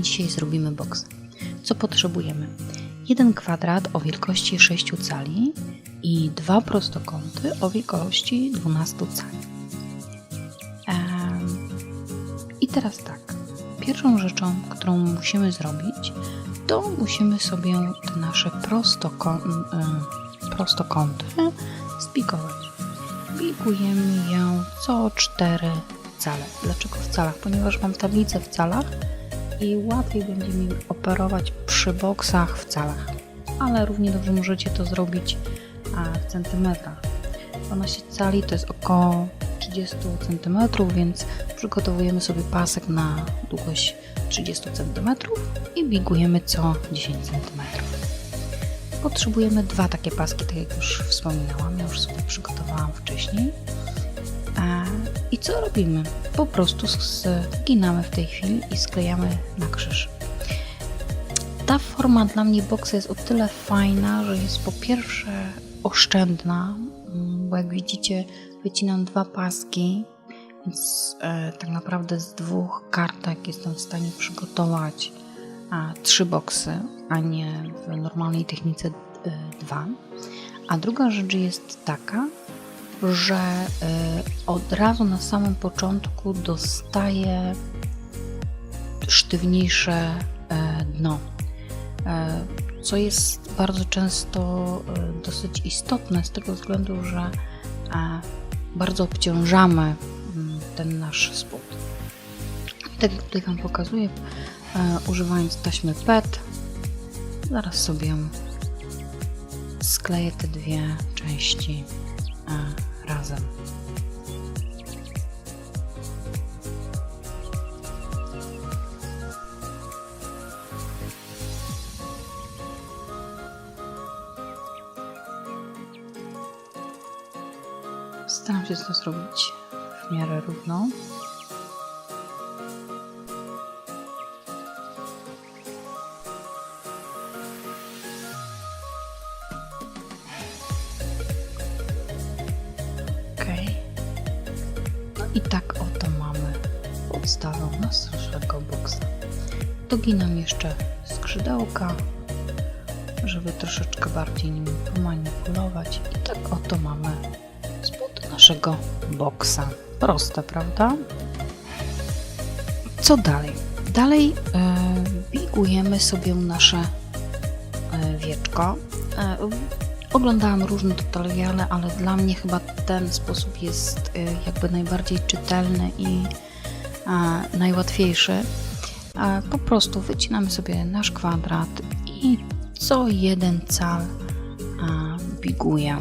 Dzisiaj zrobimy boks. Co potrzebujemy? Jeden kwadrat o wielkości 6 cali i dwa prostokąty o wielkości 12 cali. Em, I teraz tak, pierwszą rzeczą, którą musimy zrobić, to musimy sobie te nasze prostokąty, prostokąty zbigować. Bigujemy ją co 4 cale. Dlaczego w calach? Ponieważ mam tablicę w calach i łatwiej będzie mi operować przy boksach w calach. Ale równie dobrze możecie to zrobić w centymetrach. 12 cali to jest około 30 cm, więc przygotowujemy sobie pasek na długość 30 cm i bigujemy co 10 cm. Potrzebujemy dwa takie paski, tak jak już wspominałam, ja już sobie przygotowałam wcześniej. Co robimy? Po prostu zginamy w tej chwili i sklejamy na krzyż. Ta forma dla mnie boksa jest o tyle fajna, że jest po pierwsze oszczędna, mm, bo jak widzicie wycinam dwa paski, więc e, tak naprawdę z dwóch kartek jestem w stanie przygotować a, trzy boksy, a nie w normalnej technice e, dwa. A druga rzecz jest taka, że e, od razu na samym początku dostaję sztywniejsze e, dno, e, co jest bardzo często e, dosyć istotne z tego względu, że bardzo obciążamy mm, ten nasz spód. Tak jak tutaj Wam pokazuję, używając taśmy PET, zaraz sobie skleję te dwie części razem. Staram się to zrobić w miarę równo. I tak oto mamy podstawę naszego boksa. Doginam jeszcze skrzydełka, żeby troszeczkę bardziej nim pomanipulować. I tak oto mamy spód naszego boksa. Proste, prawda? Co dalej? Dalej e, bigujemy sobie nasze e, wieczko. E, oglądałam różne tutoriale, ale dla mnie chyba ten sposób jest e, jakby najbardziej czytelny i e, najłatwiejszy. E, po prostu wycinamy sobie nasz kwadrat i co jeden cal e, biguję.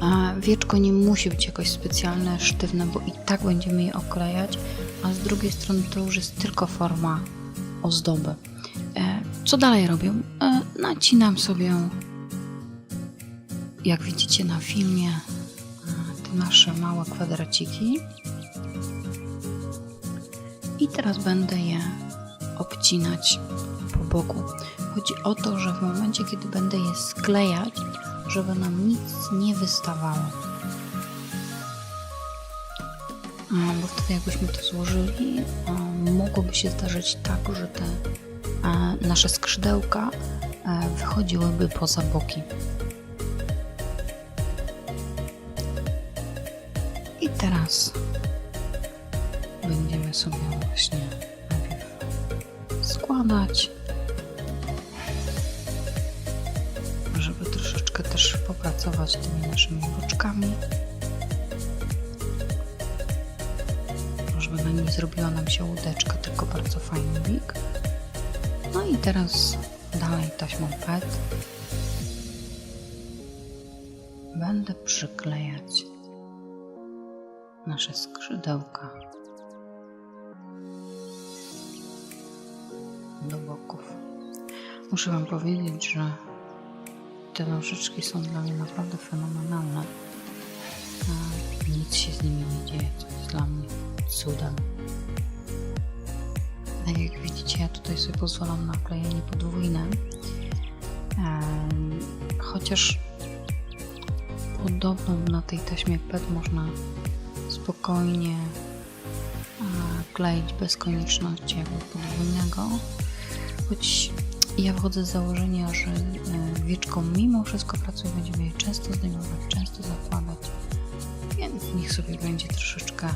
A wieczko nie musi być jakoś specjalne, sztywne, bo i tak będziemy je oklejać, a z drugiej strony to już jest tylko forma ozdoby. E, Co dalej robię? E, Nacinam sobie, jak widzicie na filmie, e, te nasze małe kwadraciki. I teraz będę je obcinać po boku. Chodzi o to, że w momencie, kiedy będę je sklejać, żeby nam nic nie wystawało. A, Bo wtedy jakbyśmy to złożyli, mogłoby się zdarzyć tak, że te a, nasze skrzydełka e, wychodziłyby poza boki. I teraz będziemy sobie właśnie składać żeby troszeczkę też popracować tymi naszymi boczkami. Żeby na niej zrobiła nam się łódeczka, tylko bardzo fajny big. No i teraz dalej taśmą PET będę przyklejać nasze skrzydełka do boków. Muszę Wam powiedzieć, że te nożyczki są dla mnie naprawdę fenomenalne. Nic się z nimi nie dzieje, to jest dla mnie cudem. Tak jak widzicie, ja tutaj sobie pozwalam na klejenie podwójne. Chociaż podobno na tej taśmie PET można spokojnie a, wkleić bez konieczności jakby podwójnego, choć ja wychodzę z założenia, że e, wieczką mimo wszystko pracuje, będziemy je często zdejmować, często zakładać, więc niech sobie będzie troszeczkę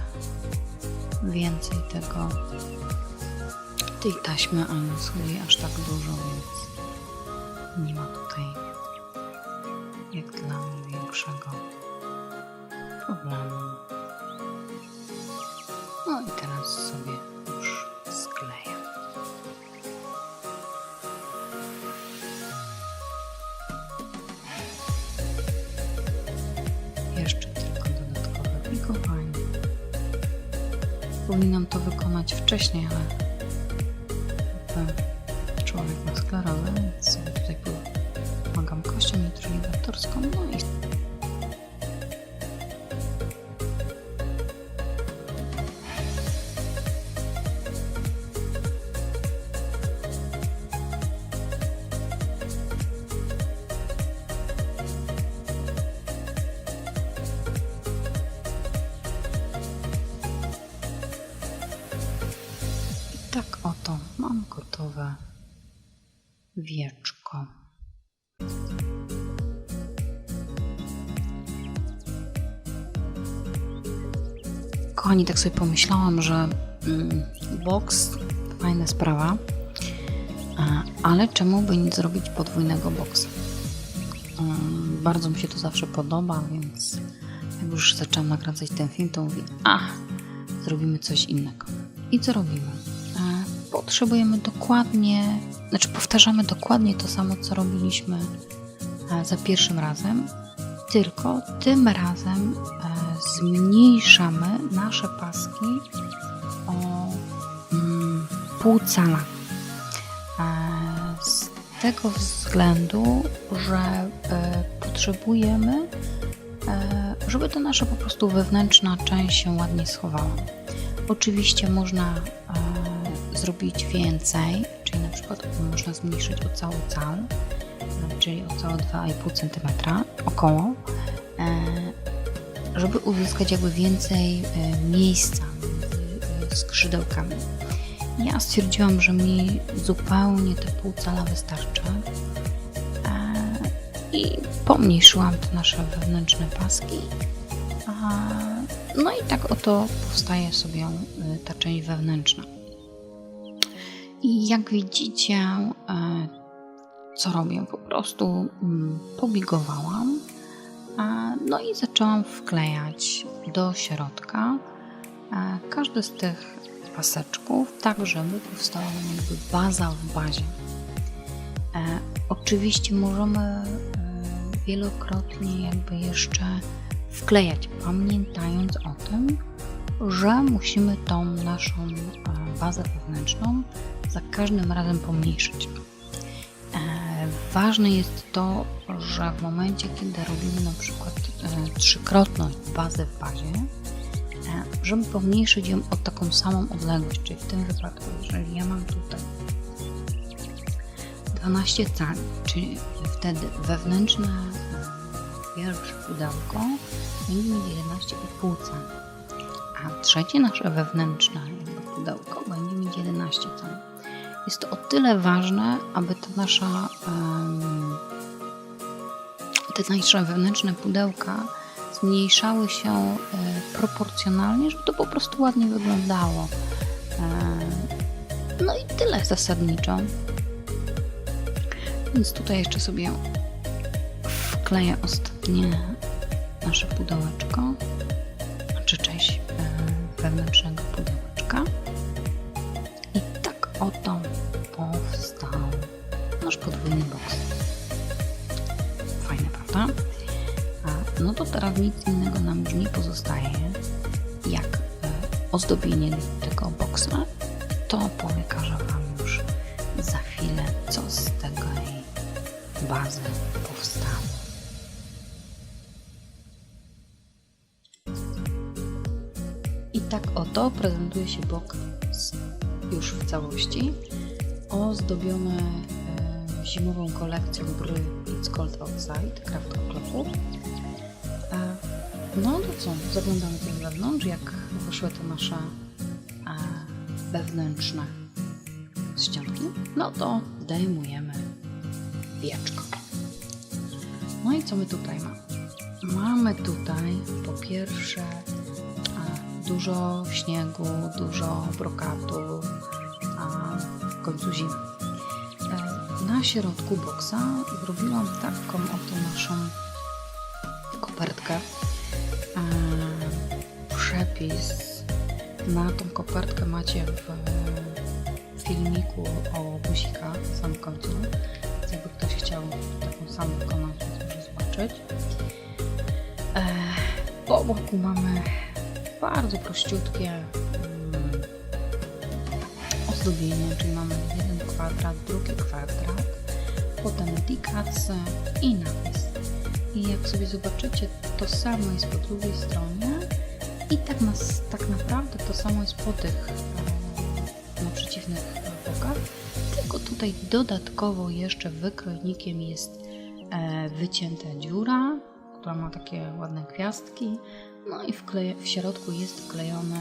więcej tego tej taśmy, ale nie aż tak dużo, więc nie ma tutaj jak dla mnie większego problemu. No i teraz sobie już skleję. Jeszcze tylko dodatkowe pikowanie. Powinnam to wykonać wcześniej, ale Kochani, tak sobie pomyślałam, że mm, boks fajna sprawa, a, ale czemu by nie zrobić podwójnego boksa? Mm, bardzo mi się to zawsze podoba, więc jak już zaczęłam nakręcać ten film, to mówię, a zrobimy coś innego. I co robimy? E, Potrzebujemy dokładnie, znaczy powtarzamy dokładnie to samo, co robiliśmy e, za pierwszym razem, tylko tym razem e, zmniejszamy nasze paski o mm, pół cala. E, Z tego względu, że e, potrzebujemy, żeby ta nasza po prostu wewnętrzna część się ładnie schowała. Oczywiście można zrobić więcej, czyli na przykład można zmniejszyć o cały cal, czyli o całe 2,5 cm około, żeby uzyskać jakby więcej e, miejsca między e, skrzydełkami. Ja stwierdziłam, że mi zupełnie te pół cala wystarczy e, i pomniejszyłam te nasze wewnętrzne paski. No i tak oto powstaje sobie ta część wewnętrzna. I jak widzicie, co robię? Po prostu mm, pobigowałam, no i zaczęłam wklejać do środka każdy z tych paseczków, tak żeby powstała jakby baza w bazie. E, Oczywiście możemy e, wielokrotnie jakby jeszcze wklejać, pamiętając o tym, że musimy tą naszą e, bazę wewnętrzną za każdym razem pomniejszyć. Ważne jest to, że w momencie, kiedy robimy na przykład e, trzykrotność bazy w bazie, e, żeby pomniejszyć ją o taką samą odległość, czyli w tym wypadku, jeżeli ja mam tutaj 12 cali, czyli wtedy wewnętrzne e, pierwsze pudełko będzie mieć 11,5 cali, a trzecie nasze wewnętrzne pudełko będzie mieć 11 cali. Jest to o tyle ważne, aby ta nasza te nasze wewnętrzne pudełka zmniejszały się e, proporcjonalnie, żeby to po prostu ładnie wyglądało. E, No i tyle zasadniczo. Więc tutaj jeszcze sobie wkleję ostatnie nasze pudełeczko, czy część e, wewnętrznego pudełeczka. I tak oto powstał nasz podwójny boks. Fajne, prawda? A, no to teraz nic innego nam już nie pozostaje, jak e, ozdobienie tego boksa. To pokażę Wam już za chwilę, co z tej bazy powstało. I tak oto prezentuje się boks już w całości, ozdobiony e, zimową kolekcją bry It's Cold Outside Craft. E, no to co, zaglądamy tutaj wewnątrz, jak wyszły te nasze wewnętrzne ścianki, no to zdejmujemy wieczko. No i co my tutaj mamy? Mamy tutaj po pierwsze dużo śniegu, dużo brokatu, końcu zima. E, Na środku boksa zrobiłam taką oto naszą kopertkę. E, Przepis na tą kopertkę macie w filmiku o guzikach w samym końcu. Więc jakby ktoś chciał taką samą wykonać, to może zobaczyć. E, Po boku mamy bardzo prościutkie ozdobienie, czyli mamy jeden kwadrat, drugi kwadrat, potem dikacy i napis. I jak sobie zobaczycie, to samo jest po drugiej stronie i tak, nas, tak naprawdę to samo jest po tych na przeciwnych bokach, tylko tutaj dodatkowo jeszcze wykrojnikiem jest e, wycięta dziura, która ma takie ładne gwiazdki, no i wkleje, w środku jest wklejone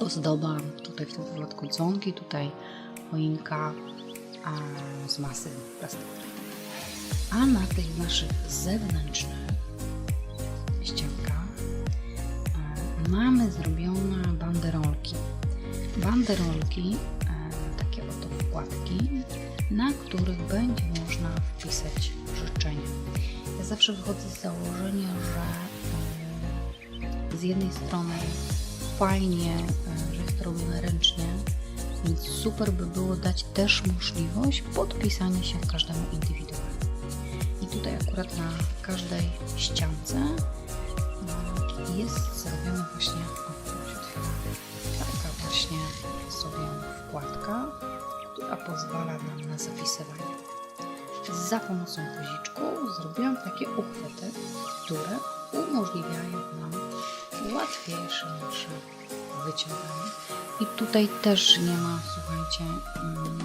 ozdoba, tutaj w tym wypadku dzwonki, tutaj choinka z masy plastikowej. A na tych naszych zewnętrznych ściankach e, mamy zrobione banderolki. Banderolki, e, takie oto wkładki, na których będzie można wpisać życzenia. Ja zawsze wychodzę z założenia, że e, z jednej strony fajnie, że jest robione ręcznie, więc super by było dać też możliwość podpisania się każdemu indywidualnie. I tutaj akurat na każdej ściance e, jest zrobiona właśnie, taka właśnie sobie wkładka, która pozwala nam na zapisywanie. Za pomocą guziczków zrobiłam takie uchwyty, które umożliwiają nam łatwiejsze nasze wyciąganie. I tutaj też nie ma, słuchajcie, mm,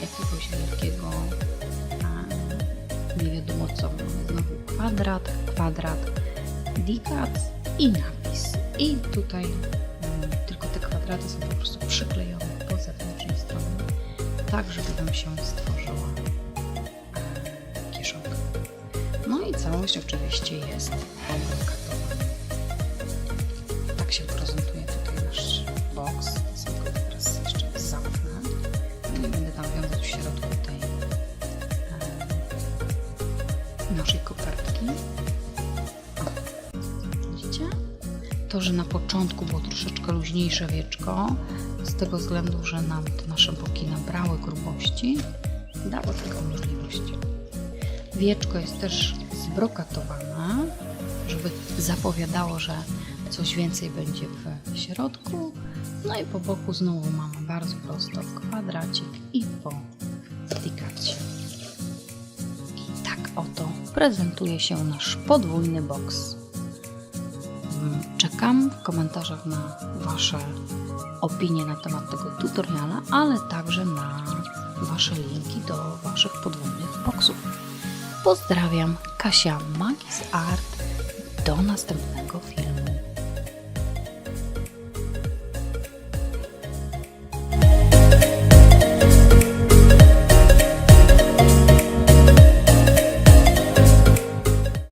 jakiegoś wielkiego a, nie wiadomo co. Znowu kwadrat, kwadrat, dikat i napis. I tutaj mm, tylko te kwadraty są po prostu przyklejone po zewnętrznej stronie, tak żeby nam się stworzyła e. No i całość oczywiście jest obrokatowa. Tak się prezentuje tutaj nasz box. Sobie go teraz jeszcze zamknę. No nie będę tam wiązać w środku tej e, naszej kopertki. Widzicie? To, że na początku było troszeczkę luźniejsze wieczko, z tego względu, że nam te nasze boki nabrały grubości, dało taką możliwość. Wieczko jest też zbrokatowane, żeby zapowiadało, że coś więcej będzie w środku. No i po boku znowu mamy bardzo prosto kwadracik i po dikacie. I tak oto prezentuje się nasz podwójny boks. Mm, Czekam w komentarzach na Wasze opinie na temat tego tutoriala, ale także na Wasze linki do Waszych podwójnych boksów. Pozdrawiam, Kasia Magis Art. Do następnego filmu.